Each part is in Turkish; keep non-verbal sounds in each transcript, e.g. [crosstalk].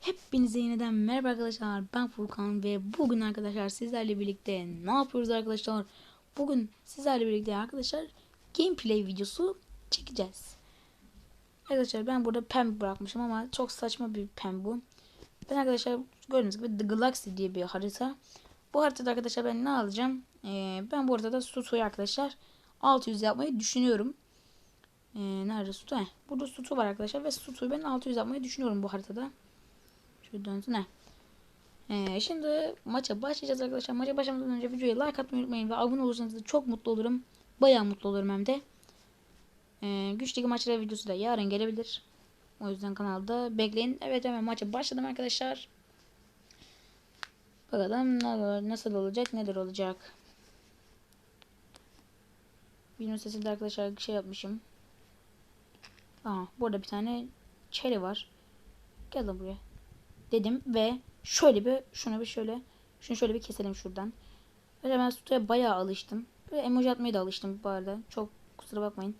Hepinize yeniden merhaba arkadaşlar. Ben Furkan ve bugün arkadaşlar sizlerle birlikte ne yapıyoruz arkadaşlar? Bugün sizlerle birlikte arkadaşlar gameplay videosu çekeceğiz. Arkadaşlar ben burada pem bırakmışım ama çok saçma bir pem bu. Ben arkadaşlar gördüğünüz gibi The Galaxy diye bir harita. Bu haritada arkadaşlar ben ne alacağım? Ee, ben bu haritada Sutu'yu arkadaşlar 600 yapmayı düşünüyorum. Ee, nerede Sutu? Burada Sutu var arkadaşlar ve Sutu'yu ben 600 yapmayı düşünüyorum bu haritada. Dönsün he. Ee, şimdi maça başlayacağız arkadaşlar. Maça başlamadan önce videoya like atmayı unutmayın ve abone olursanız da çok mutlu olurum. Bayağı mutlu olurum hem de. Ee, güçlü maçlar videosu da yarın gelebilir. O yüzden kanalda bekleyin. Evet hemen maça başladım arkadaşlar. Bakalım ne- nasıl olacak neler olacak. Videonun sesinde arkadaşlar şey yapmışım. Aha burada bir tane çeri var. Gel lan buraya dedim ve şöyle bir şunu bir şöyle şunu şöyle bir keselim şuradan. Böyle ben Suto'ya bayağı alıştım. Böyle emoji atmaya da alıştım bu arada. Çok kusura bakmayın.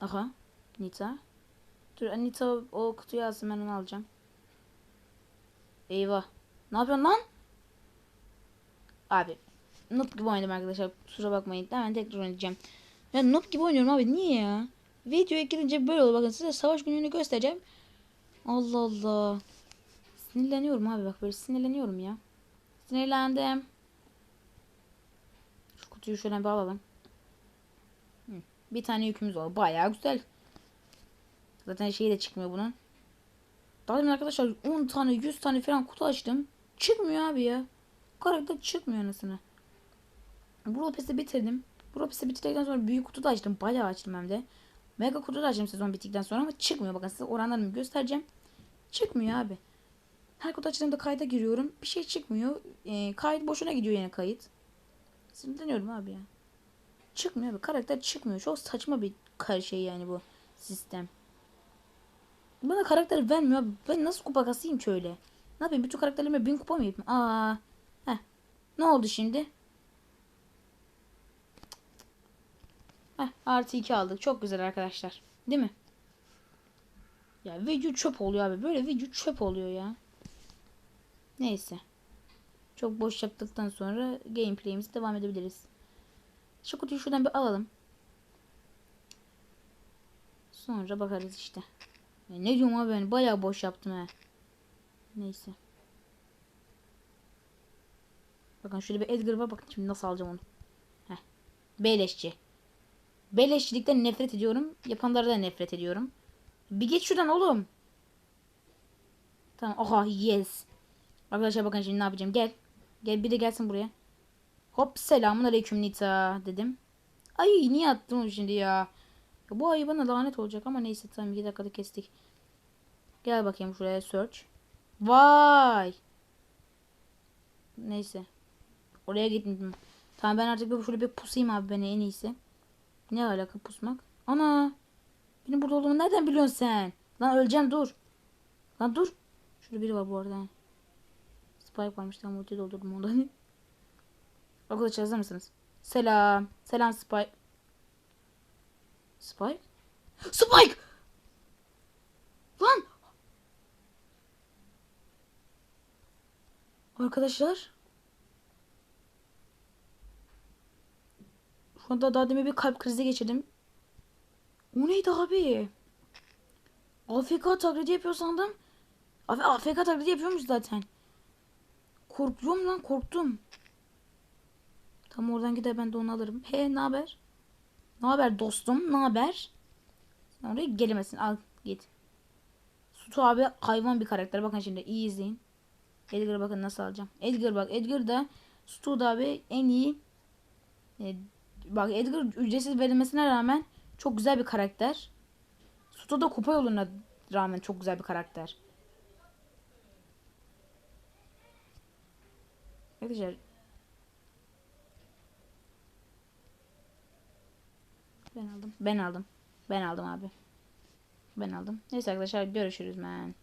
Aha. Nita. Dur Anita o kutuyu alsın ben onu alacağım. Eyvah. Ne yapıyorsun lan? Abi. Noob gibi oynadım arkadaşlar. Kusura bakmayın. Hemen tekrar oynayacağım. Ya noob gibi oynuyorum abi. Niye ya? Videoya girince böyle olur. Bakın size savaş gününü göstereceğim. Allah Allah. Sinirleniyorum abi bak böyle sinirleniyorum ya. Sinirlendim. Şu kutuyu şöyle bir alalım. Bir tane yükümüz var. Bayağı güzel. Zaten şeyi de çıkmıyor bunun. Daha demin arkadaşlar 10 tane 100 tane falan kutu açtım. Çıkmıyor abi ya. Karakter çıkmıyor anasını. Bu Ropes'i bitirdim. Bu Ropes'i bitirdikten sonra büyük kutu da açtım. Bayağı açtım hem de. Mega kutu da açtım sezon bittikten sonra ama çıkmıyor. Bakın size oranlarını göstereceğim. Çıkmıyor abi. Her kutu açtığımda kayda giriyorum. Bir şey çıkmıyor. Ee, kayıt boşuna gidiyor yine kayıt. Sinirleniyorum abi ya. Çıkmıyor abi. Karakter çıkmıyor. Çok saçma bir şey yani bu sistem. Bana karakter vermiyor abi. Ben nasıl kupa kasayım ki öyle? Ne yapayım? Bütün karakterlerime bin kupa mı yapayım? Aa. Heh. Ne oldu şimdi? Heh, artı 2 aldık. Çok güzel arkadaşlar. Değil mi? Ya video çöp oluyor abi. Böyle video çöp oluyor ya. Neyse. Çok boş yaptıktan sonra gameplay'imize devam edebiliriz. Şu kutuyu şuradan bir alalım. Sonra bakarız işte. Ya ne diyorum abi ben bayağı boş yaptım he. Neyse. Bakın şöyle bir Edgar var bakın şimdi nasıl alacağım onu. Heh. Beleşçi. Beleşçilikten nefret ediyorum. Yapanlardan nefret ediyorum. Bir geç şuradan oğlum. Tamam. Oha yes. Arkadaşlar bakın şimdi ne yapacağım. Gel. Gel bir de gelsin buraya. Hop selamun aleyküm Nita dedim. Ay niye attım şimdi ya. ya. Bu ayı bana lanet olacak ama neyse tamam 2 dakikada kestik. Gel bakayım şuraya search. Vay. Neyse. Oraya gitmedim. Tamam ben artık bir şöyle bir pusayım abi beni en iyisi. Ne alaka pusmak? Ana. Benim burada olduğumu nereden biliyorsun sen? Lan öleceğim dur. Lan dur. Şurada biri var bu arada. Spike varmış tam ulti doldurdum ondan. [laughs] Arkadaşlar hazır mısınız? Selam. Selam Spike. Spike? Spike! Lan! Arkadaşlar. Şu anda daha demin bir kalp krizi geçirdim. O neydi abi? AFK taklidi yapıyor sandım. Abi AFK taklidi yapıyormuş zaten. Korkuyorum lan korktum. Tam oradan gider ben de onu alırım. He ne haber? Ne haber dostum? Ne haber? Oraya gelemezsin. Al git. Sutu abi hayvan bir karakter. Bakın şimdi iyi izleyin. Edgar'ı bakın nasıl alacağım. Edgar bak. Edgar da Sutu da abi en iyi. E, bak Edgar ücretsiz verilmesine rağmen çok güzel bir karakter. Suto da kupa yoluna rağmen çok güzel bir karakter. Arkadaşlar ben aldım. Ben aldım. Ben aldım abi. Ben aldım. Neyse arkadaşlar görüşürüz men.